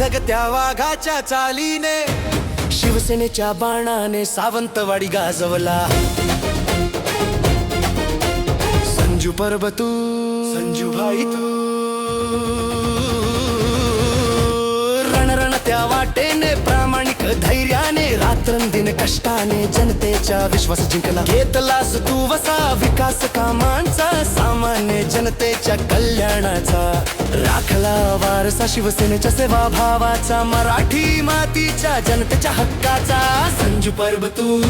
धगधगत्या वाघाच्या चालीने शिवसेनेच्या बाणाने सावंतवाडी गाजवला. संजू परब तू संजू भाई तू. रणरण त्या वाटेने प्रामाणिक धैर्याने रात्रंदिन कष्टाने जनतेच्या विश्वास जिंकला. घेतलास तू वसा विकास कामांचा सामान्य जनतेच्या कल्याणाचा. राखला वारसा शिवसेनेच्या सेवा भावाचा मराठी मातीच्या जनतेच्या हक्काचा. संजू पर्व तू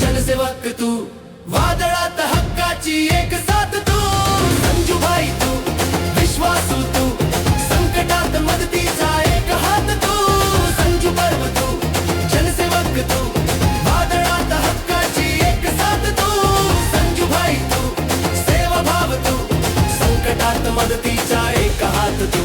जनसेवक तू वादळात हक्काची एक साथ तू. संजू भाई तू विश्वासू तू मदतीचा एक हात तू.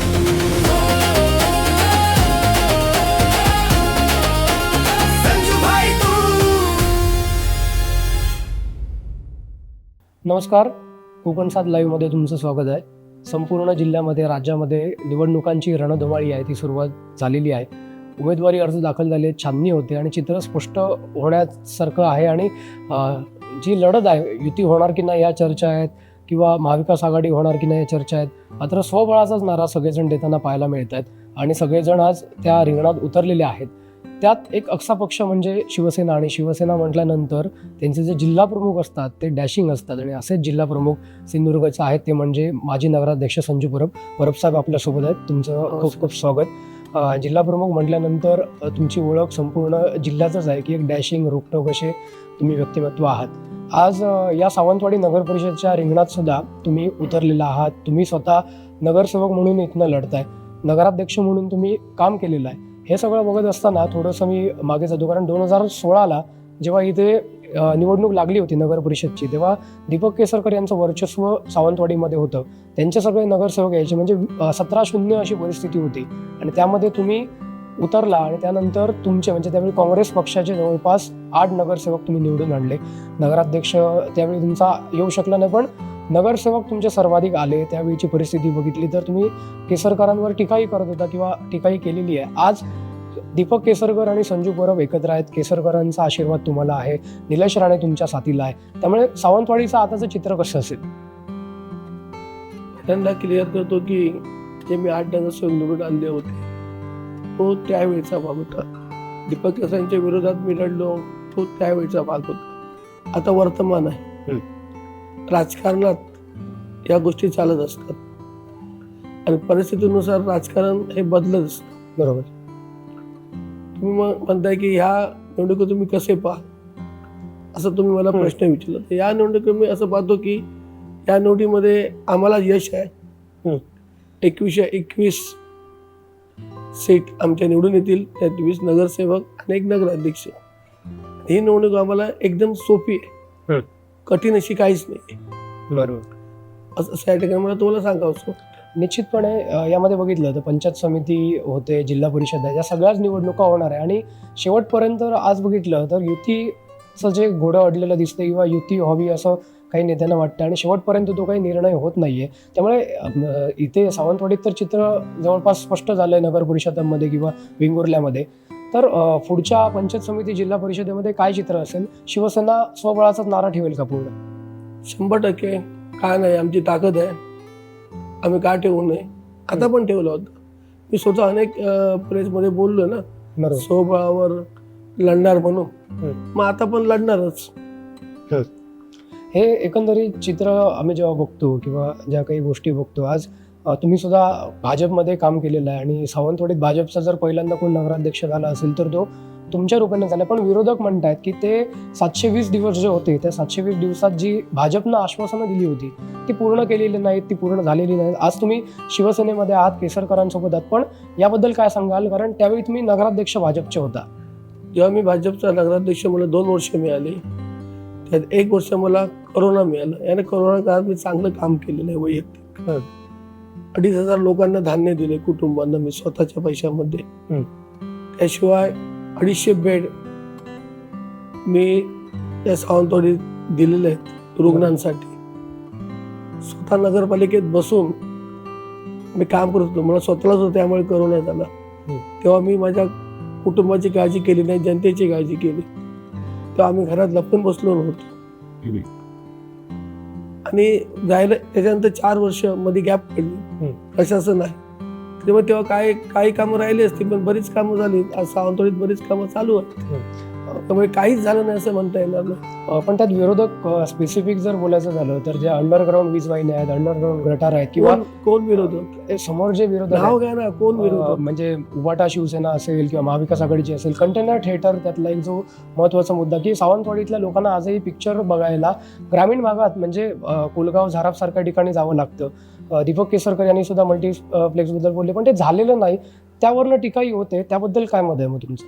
नमस्कार. कोकण सात लाईव्हमध्ये तुमचं स्वागत आहे. संपूर्ण जिल्ह्यामध्ये राज्यामध्ये निवडणुकांची रणधुमाळी आहे ती सुरुवात झालेली आहे. उमेदवारी अर्ज दाखल झाले छाननी होते आणि चित्र स्पष्ट होण्यासारखं आहे आणि जी लढत आहे युती होणार की नाही या चर्चा आहेत किंवा महाविकास आघाडी होणार की नाही या चर्चा आहेत मात्र स्वबळाचाच नारा सगळेजण देताना पाहायला मिळत आहेत आणि सगळेजण आज त्या रिंगणात उतरलेले आहेत. त्यात एक अक्सा पक्ष म्हणजे शिवसेना आणि शिवसेना म्हटल्यानंतर त्यांचे जे जिल्हा प्रमुख असतात ते डॅशिंग असतात आणि असेच जिल्हा प्रमुख सिंधुदुर्गचे आहेत ते म्हणजे माजी नगराध्यक्ष संजू परब परब साहेब आपल्यासोबत आहेत. तुमचं खूप खूप स्वागत. जिल्हा प्रमुख म्हटल्यानंतर तुमची ओळख संपूर्ण जिल्ह्यातच आहे की एक डॅशिंग रोखटोक असे तुम्ही व्यक्तिमत्व आहात. आज या सावंतवाडी नगर परिषदच्या रिंगणात सुद्धा तुम्ही उतरलेला आहात. तुम्ही स्वतः नगरसेवक म्हणून इथनं लढताय. नगराध्यक्ष म्हणून तुम्ही काम केलेलं आहे. हे सगळं बघत असताना थोडंसं मी मागे जातो. कारण दोन हजार सोळाला जेव्हा इथे निवडणूक लागली होती नगर परिषदची. तेव्हा दीपक केसरकर यांचं वर्चस्व सावंतवाडीमध्ये होतं. त्यांचे सगळे नगरसेवक यायचे. म्हणजे सतरा शून्य अशी परिस्थिती होती. आणि त्यामध्ये तुम्ही उतरला आणि त्यानंतर तुमचे म्हणजे त्यावेळी काँग्रेस पक्षाचे जवळपास आठ नगरसेवक तुम्ही निवडून आणले. नगराध्यक्ष त्यावेळी तुमचा येऊ शकला नाही पण नगरसेवक तुमचे सर्वाधिक आले. त्यावेळीची परिस्थिती बघितली तर तुम्ही केसरकरांवर टीकाही करत होता किंवा टीकाही केलेली आहे. आज दीपक केसरकर आणि संजू परब एकत्र आहेत. केसरकरांचा आशीर्वाद तुम्हाला आहे. निलेश राणे तुमच्या साथीला आहे. त्यामुळे सावंतवाडीचं आताचं चित्र कसं असेल? त्यांना क्लिअर करतो की जे मी आठ नगरसेवक निवडून आणले होते. तो त्यावेळेचा भाग होता. दीपक केसांच्या विरोधात मी लढलो. तो त्यावेळेचा भाग होता. आता वर्तमान आहे. राजकारणात या गोष्टी चालत असतात. आणि परिस्थितीनुसार राजकारण हे बदलत असतं. बरोबर. तुम्ही मग म्हणताय की ह्या निवडणुकीत तुम्ही कसे पाहा असं तुम्ही मला. प्रश्न विचारला. तर या निवडणुकीत मी असं पाहतो की या निवडीमध्ये आम्हाला यश आहे. एकवीसशे एकवीस सीट आमच्या निवडून येतील. त्यात वीस नगरसेवक आणि एक नगराध्यक्ष. ही निवडणूक आम्हाला एकदम सोपी आहे. कठीण अशी काहीच नाही. बरोबर. असं असं या ठिकाणी मला तुम्हाला सांगावं निश्चितपणे यामध्ये बघितलं तर पंचायत समिती होते जिल्हा परिषद आहे या सगळ्याच निवडणुका होणार आहे. आणि शेवटपर्यंत आज बघितलं तर युतीचं जे घोडं अडलेलं दिसतं किंवा युती हवी असं काही नेत्यांना वाटतं आणि शेवटपर्यंत तो काही निर्णय होत नाहीये. त्यामुळे इथे सावंतवाडीत तर चित्र जवळपास स्पष्ट झालंय नगर परिषदांमध्ये किंवा वेंगुर्ल्यामध्ये. तर पुढच्या पंचायत समिती जिल्हा परिषदेमध्ये काय चित्र असेल? शिवसेना स्वबळाचाच नारा ठेवेल का पूर्ण? शंभर टक्के. काय नाही आमची ताकद आहे. आम्ही का ठेवू नये? आता पण ठेवलं होतं. मी स्वतः अनेक प्रेसमध्ये बोललो ना स्वबळावर लढणार म्हणून. मग आता पण लढणारच. हे एकंदरीत चित्र आम्ही जेव्हा बघतो किंवा ज्या काही गोष्टी बघतो आज तुम्ही सुद्धा भाजपमध्ये काम केलेलं आहे आणि सावंतवाडीत भाजपचा जर पहिल्यांदा कोण नगराध्यक्ष झाला असेल तर तो तुमच्या रूपाने झाला. पण विरोधक म्हणतायत की ते सातशे वीस दिवस जे होते त्या सातशे वीस दिवसात जी भाजपनं आश्वासनं दिली होती ती पूर्ण केलेली नाहीत ती पूर्ण झालेली नाहीत. आज तुम्ही शिवसेनेमध्ये आहात केसरकरांसोबत आहात पण याबद्दल काय सांगाल? कारण त्यावेळी तुम्ही नगराध्यक्ष भाजपचे होता. जेव्हा मी भाजपचा नगराध्यक्ष मला दोन वर्ष मिळाली. त्यात एक वर्ष मला करोना मिळालं. याने करोना काळात मी चांगलं काम केलेलं आहे वैयक्तिक. अडीच हजार लोकांना धान्य दिले कुटुंबांना मी स्वतःच्या पैशामध्ये. त्याशिवाय अडीचशे बेड मी त्या सावंतवाडीत दिलेले आहेत रुग्णांसाठी. स्वतः नगरपालिकेत बसून मी काम करत होतो. मला स्वतःलाच होतं त्यामुळे करोना झाला. हम्म. तेव्हा मी माझ्या कुटुंबाची काळजी केली नाही जनतेची काळजी केली. तेव्हा आम्ही घरात लपून बसलो नव्हतो. आणि जायला त्याच्यानंतर चार वर्षमध्ये गॅप पडली प्रशासन आहे. तेव्हा तेव्हा काही काही कामं राहिली असती पण बरीच कामं झाली. आज सावंतवाडीत बरीच कामं चालू आहेत. त्यामुळे काहीच झालं नाही असं म्हणता येणार नाही. पण त्यात विरोधक स्पेसिफिक जर बोलायचं झालं तर जे अंडरग्राऊंड वीज वाहिन्या आहेत अंडरग्राऊंड गटार आहेत किंवा कोण विरोधक? समोर जे विरोधक नाव घ्या ना कोण विरोधक? म्हणजे उबाटा शिवसेना असेल किंवा महाविकास आघाडीची असेल कंटेनर थिएटर त्यातला एक जो महत्त्वाचा मुद्दा की सावंतवाडीतल्या लोकांना आजही पिक्चर बघायला ग्रामीण भागात म्हणजे कोलगाव झाराप सारख्या ठिकाणी जावं लागतं. दीपक केसरकर यांनी सुद्धा मल्टीप्लेक्सबद्दल बोलले पण ते झालेलं नाही. त्यावरनं टीकाही होते. त्याबद्दल काय मत आहे मग तुमचं?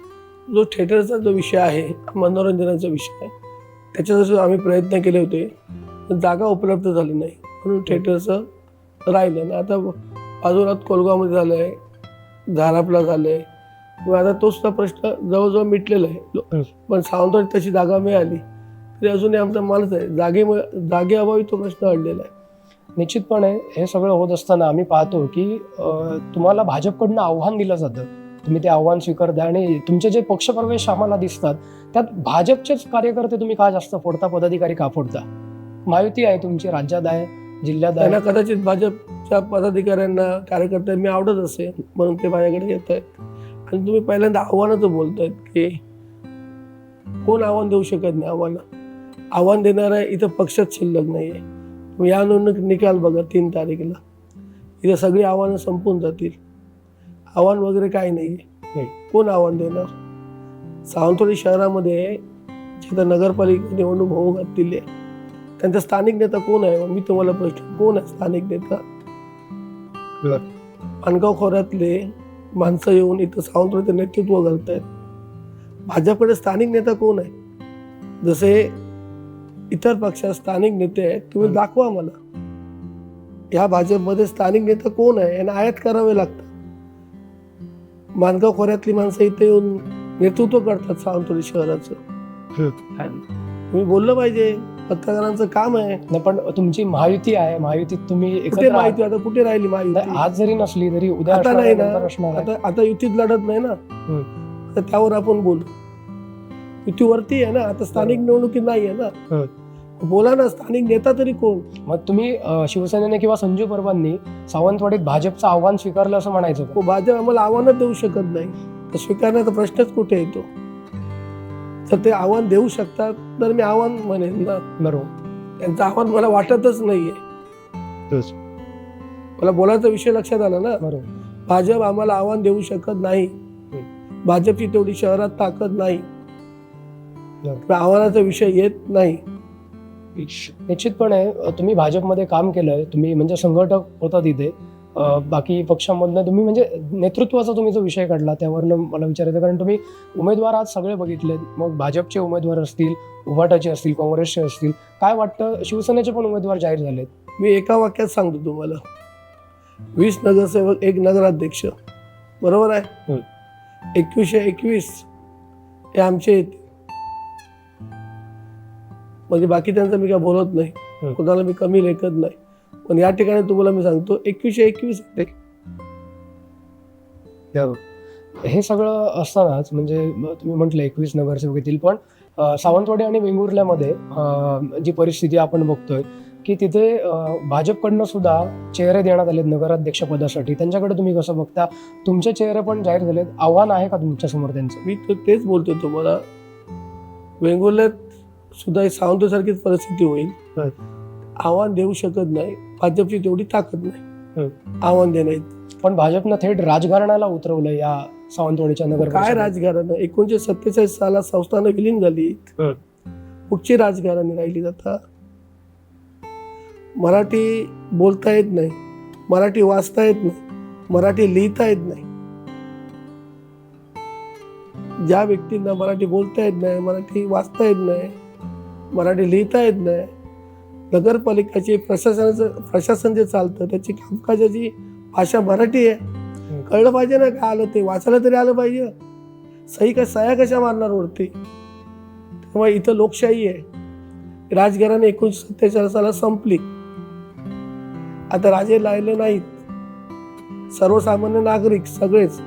जो थिएटरचा जो विषय आहे मनोरंजनाचा विषय आहे त्याच्यासाठी आम्ही प्रयत्न केले होते. पण जागा उपलब्ध झाली नाही. म्हणून थिएटरचं राहिलं ना आता बाजूला कोलगावमध्ये झालं आहे झारापला झालं आहे मग आता तो सुद्धा प्रश्न जवळजवळ मिटलेला आहे. पण सावंतवाडीत तशी जागा मिळाली तरी अजूनही आमचा मालच आहे. जागेमुळे जागेअभावी तो प्रश्न अडलेला आहे. निश्चितपणे हे सगळं होत असताना आम्ही पाहतो की तुम्हाला भाजपकडनं आव्हान दिलं जातं. तुम्ही ते आव्हान स्वीकारता आणि तुमचे जे पक्षप्रवेश आम्हाला दिसतात त्यात भाजपचेच कार्यकर्ते तुम्ही का जास्त फोडता पदाधिकारी का फोडता? माहिती आहे तुमची राज्यात आहे जिल्ह्यात आहे. कदाचित भाजपच्या पदाधिकाऱ्यांना कार्यकर्त्यांनी मी आवडत असेल म्हणून ते माझ्याकडे येत आहेत. आणि तुम्ही पहिल्यांदा आव्हानाचं बोलतायत की कोण आव्हान देऊ शकत नाही आव्हानं आव्हान देणारा इथं पक्षच शिल्लक नाही आहे या निवडणूक निकाल बघा तीन तारखेला. इथं सगळी आव्हानं संपून जातील. आव्हान वगैरे काही नाही. कोण आव्हान देणार? सावंतवाडी शहरामध्ये जिथं नगरपालिका निवडणूक होऊ घातलेली आहे त्यांचा स्थानिक नेता कोण आहे? मी तुम्हाला प्रश्न कोण आहे स्थानिक नेता. माणगाव खोऱ्यातले माणसं येऊन इथं सावंतवाडीचं नेतृत्व करतायत. भाजपकडे स्थानिक नेता कोण आहे? जसे इतर पक्षात स्थानिक नेते आहेत तुम्ही. दाखवा मला. या भाजपमध्ये स्थानिक नेता कोण आहे? यांना आयात करावे लागतात. माणगाव खोऱ्यातली माणसं इथे येऊन नेतृत्व करतात सावंतवाडी शहराचं. तुम्ही बोललं पाहिजे पत्रकारांचं काम आहे. नाही, पण तुमची महायुती आहे. महायुतीत तुम्ही कुठे एकत्र माहिती आता कुठे राहिली माहिती आज जरी नसली तरी उद्या आता नाही ना. आता आता युतीत लढत नाही ना. तर त्यावर आपण बोलू. युतीवरती आहे ना. आता स्थानिक निवडणुकीत नाही आहे ना. बोला ना स्थानिक नेता तरी कोण? मग तुम्ही अ, शिवसेनेने किंवा संजू परबांनी सावंतवाडीत भाजपचं आव्हान स्वीकारलं असं म्हणायचं का? को भाजप आम्हाला आव्हानच देऊ शकत नाही. तर स्वीकारण्याचा प्रश्नच कुठे येतो? तर ते आव्हान देऊ शकतात तर मी आव्हान म्हणेन ना. बरोबर. त्यांचं आव्हान मला वाटतच नाहीये. तेच. मला बोलायचा विषय लक्षात आला ना? बरोबर. भाजप आम्हाला आव्हान देऊ शकत नाही. भाजपची तेवढी शहरात ताकद नाही. आव्हानाचा विषय येत नाही. निश्चितपणे तुम्ही भाजपमध्ये काम केलंय तुम्ही म्हणजे संघटक होता तिथे. बाकी पक्षांमधनं तुम्ही म्हणजे नेतृत्वाचा तुम्ही जो विषय काढला त्यावरनं मला विचारायचं कारण तुम्ही उमेदवार आज सगळे बघितले मग भाजपचे उमेदवार असतील उभाटाचे असतील काँग्रेसचे असतील. काय वाटतं? शिवसेनेचे पण उमेदवार जाहीर झालेत. मी एका वाक्यात सांगतो तुम्हाला. वीस नगरसेवक एक नगराध्यक्ष. बरोबर आहे? एकवीसशे एकवीस हे आमचे म्हणजे बाकी त्यांचं मी काय बोलत नाही. कोणाला मी कमी लेखत नाही. पण या ठिकाणी तुम्हाला मी सांगतो एकवीसशे एकवीस. हे सगळं असतानाच म्हणजे तुम्ही म्हटलं एकवीस नगरसेवक येतील पण सावंतवाडी आणि वेंगुर्ल्यामध्ये जी परिस्थिती आपण बघतोय की तिथे भाजपकडनं सुद्धा चेहरे देण्यात आलेत नगराध्यक्ष पदासाठी. त्यांच्याकडे तुम्ही कसं बघता? तुमचे चेहरे पण जाहीर झालेत. आव्हान आहे का तुमच्यासमोर त्यांचं? मी तेच बोलतो तुम्हाला. वेंगुर्ल्यात सुद्धा सावंतसारखीच परिस्थिती होईल. आव्हान देऊ शकत नाही. भाजपची तेवढी ताकद नाही. आव्हान देण्याची पण भाजपनं थेट राजकारणाला उतरवलं या सावंतवाडीच्या नगर काय. राजकारण एकोणीशे सत्तेचाळीस साला संस्थानं विलीन झाली. कुठची राजकारणी राहिली आता? मराठी बोलता येत नाही. मराठी वाचता येत नाही. मराठी लिहिता येत नाही. ज्या व्यक्तींना मराठी बोलता येत नाही मराठी वाचता येत नाही मराठी लिहिता येत नाही. नगरपालिकाचे प्रशासनाचं प्रशासन जे चालतं त्याची कामकाजाची भाषा मराठी आहे. कळलं पाहिजे ना काय आलं ते? वाचायला तरी आलं पाहिजे. सही का सह्या कशा मारणार वरती? त्यामुळे इथं लोकशाही आहे. राजघराणे एकोणीसशे सत्तेचाळीस साला संपली. आता राजे राहिले नाहीत. सर्वसामान्य नागरिक सगळेच.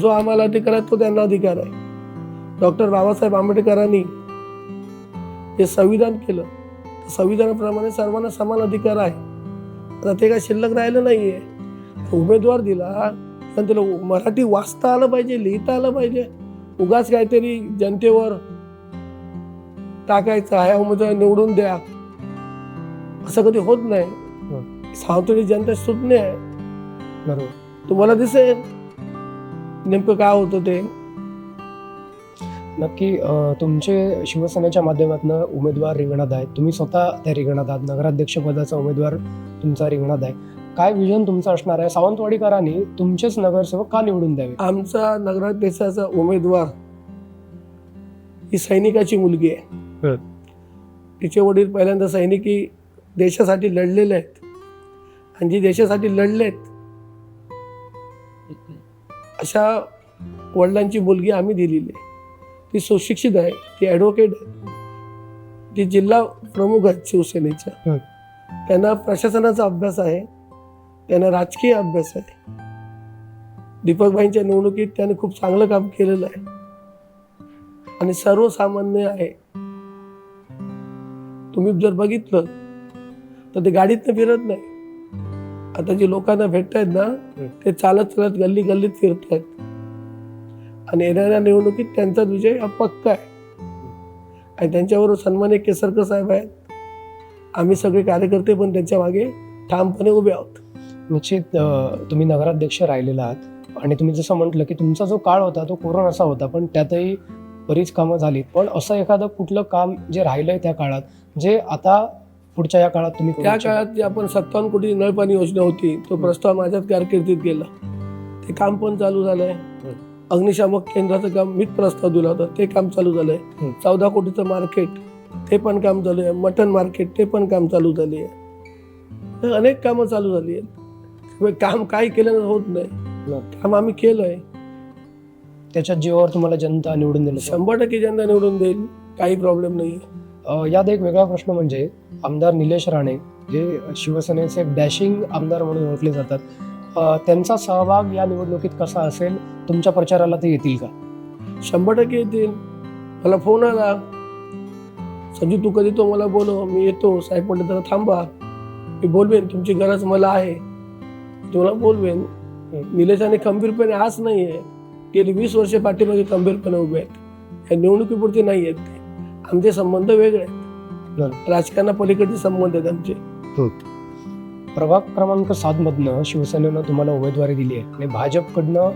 जो आम्हाला अधिकार आहे तो त्यांना अधिकार आहे. डॉक्टर बाबासाहेब आंबेडकरांनी जे संविधान केलं. त्या संविधानाप्रमाणे सर्वांना समान अधिकार आहे. आता ते काय शिल्लक राहिलं नाहीये. उमेदवार दिला पण त्याला मराठी वाचता आलं पाहिजे लिहिता आलं पाहिजे. उगाच काहीतरी जनतेवर टाकायचं ह्या उमेदवार निवडून द्या. असं कधी होत नाही. सावतळी जनता सुज्ञ आहे. बरोबर. तुम्हाला दिसेल नेमकं काय होतं ते. नक्की तुमचे शिवसेनेच्या माध्यमातून उमेदवार रिंगणात आहेत. तुम्ही स्वतः त्या रिंगणात आहात. नगराध्यक्ष पदाचा उमेदवार तुमचा रिंगणात आहे. काय विजन तुमचं असणार आहे? सावंतवाडीकरांनी तुमचेच नगरसेवक का निवडून द्यावे? आमचा नगराध्यक्षाचा उमेदवार ही सैनिकाची मुलगी. आहे. तिचे वडील पहिल्यांदा सैनिकी देशासाठी लढलेले आहेत. आणि जी देशासाठी लढलेत अशा वडिलांची मुलगी आम्ही दिलेली आहे. ती सुशिक्षित आहे ती ॲडव्होकेट आहे. ती जिल्हा प्रमुख आहेत शिवसेनेच्या. त्यांना प्रशासनाचा अभ्यास आहे त्यांना राजकीय अभ्यास आहे. दीपकभाईंच्या निवडणुकीत त्याने खूप चांगलं काम केलेलं आहे. आणि सर्वसामान्य आहे. तुम्ही जर बघितलं तर ते गाडीतनं फिरत नाही. आता जे लोकांना भेटत आहेत ना ते चालत चालत गल्ली गल्लीत फिरत आहेत आणि येणाऱ्या निवडणुकीत त्यांचा विजय हा पक्का आहे. आणि त्यांच्याबरोबर सन्मान्य केसरकर साहेब आहेत. आम्ही सगळे कार्यकर्ते पण त्यांच्या मागे ठामपणे उभे आहोत. निश्चित तुम्ही नगराध्यक्ष राहिलेला आहात. आणि तुम्ही जसं म्हटलं की तुमचा जो काळ होता तो कोरोनाचा होता पण त्यातही बरीच कामं झाली पण असं एखादं कुठलं काम जे राहिलंय त्या काळात जे आता पुढच्या या काळात तुम्ही त्या? काळात जी आपण सत्तावन्न कोटी नळपाणी योजना होती तो प्रस्ताव माझ्याच कारकिर्दीत गेला. ते काम पण चालू झालंय. अग्निशामक केंद्राचं काम मीच प्रस्ताव दिला होता. ते काम चालू झालंय. चौदा कोटीचं मार्केट ते पण काम चालू आहे मटन मार्केट ते पण काम चालू झाले आहे अनेक कामं चालू झाली आहेत. काम काही केल्यानं होत नाही. काम आम्ही केलंय. त्याच्या जीवावर तुम्हाला जनता निवडून दिलं शंभर टक्के जनता निवडून देईल. काही प्रॉब्लेम नाही. यात एक वेगळा प्रश्न म्हणजे आमदार निलेश राणे जे शिवसेनेचे डॅशिंग आमदार म्हणून ओळखले जातात. त्यांचा सहभाग या निवडणुकीत कसा असेल तुमच्या प्रचाराला ते येतील का? शंभर टक्के येतील. मला फोन आला. संजू तू कधी तो मला बोलव? मी येतो. साहेब म्हणलं जरा थांबा. मी बोलवेन. तुमची गरज मला आहे. तुम्हाला बोलवेन. निलेशाने खंबीरपणे आज नाही आहे गेली वीस वर्षे पाठीमागे खंबीरपणे उभे आहेत. या निवडणुकीपुरते नाही आहेत ते. आमचे संबंध वेगळे आहेत. राजकारणापलीकडचे संबंध आहेत आमचे. प्रभाग क्रमांक सातमधनं शिवसेनेनं तुम्हाला उमेदवारी दिली आहे. आणि भाजपकडनं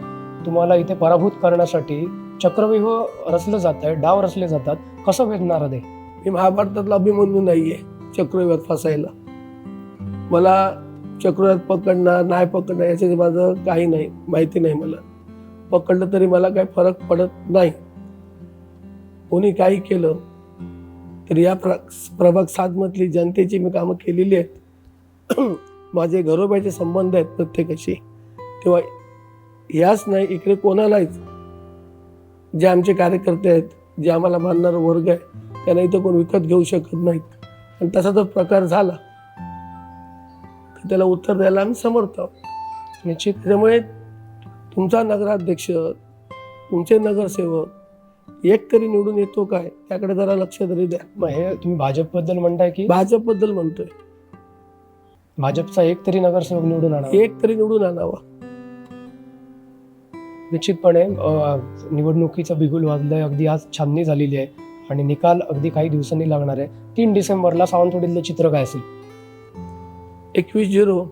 तुम्हाला इथे पराभूत करण्यासाठी चक्रव्यूह रचलं जात आहे डाव रचले जातात. कसं भेटणार ते? मी महाभारतातला अभिमन्यू नाही आहे चक्रव्यूहात फसायला. मला चक्रव्यूहात पकडणार नाही पकडणार याच्यात माझं काही नाही माहिती नाही मला. पकडलं तरी मला काही फरक पडत नाही. कोणी काही केलं तर या प्र प्रभाग सातमधली जनतेची मी कामं केलेली आहेत. माझे घरोब्याचे संबंध आहेत प्रत्येकाशी तेव्हा याच नाही इकडे कोणालाच जे आमचे कार्यकर्ते आहेत जे आम्हाला मानणारा वर्ग आहे त्यांना इथं कोण विकत घेऊ शकत नाहीत. आणि तसा जर प्रकार झाला तर त्याला उत्तर द्यायला आम्ही समर्थ आहोत. निश्चित त्याच्यामुळे तुमचा नगराध्यक्ष तुमचे नगरसेवक एक तरी निवडून येतो काय त्याकडे जरा लक्ष तरी द्या. मग हे तुम्ही भाजपबद्दल म्हणताय की? भाजपबद्दल म्हणतोय. भाजपचा एक तरी नगरसेवक निवडून आणा एक तरी निवडून आणावा. निश्चितपणे निवडणुकीचं बिगुल वाजलंय. अगदी आज छाननी झालेली आहे. आणि निकाल अगदी काही दिवसांनी लागणार आहे. तीन डिसेंबरला सावंतवाडीतलं चित्र काय असेल? एकवीस झिरो.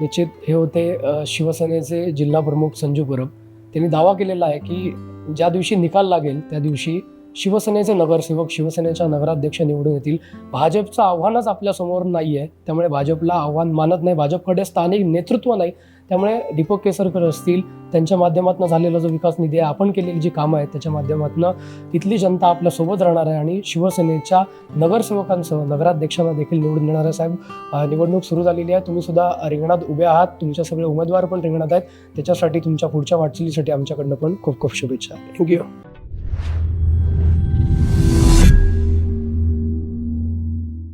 निश्चित हे होते शिवसेनेचे जिल्हा प्रमुख संजू परब. त्यांनी दावा केलेला आहे की ज्या दिवशी निकाल लागेल त्या दिवशी शिवसेनेचे नगरसेवक शिवसेनेच्या नगराध्यक्ष निवडून येतील. भाजपचं आव्हानच आपल्यासमोर नाही आहे त्यामुळे भाजपला आव्हान मानत नाही. भाजपकडे स्थानिक नेतृत्व नाही. त्यामुळे दीपक केसरकर असतील त्यांच्या माध्यमातून झालेला जो विकास निधी आहे आपण केलेली जी कामं आहेत त्याच्या माध्यमातून तिथली जनता आपल्यासोबत राहणार आहे आणि शिवसेनेच्या नगरसेवकांसह नगराध्यक्षांना देखील निवडून देणार आहे. साहेब निवडणूक सुरू झालेली आहे. तुम्ही सुद्धा रिंगणात उभे आहात. तुमच्या सगळे उमेदवार पण रिंगणात आहेत. त्याच्यासाठी तुमच्या पुढच्या वाटचालीसाठी आमच्याकडनं पण खूप खूप शुभेच्छा. थँक्यू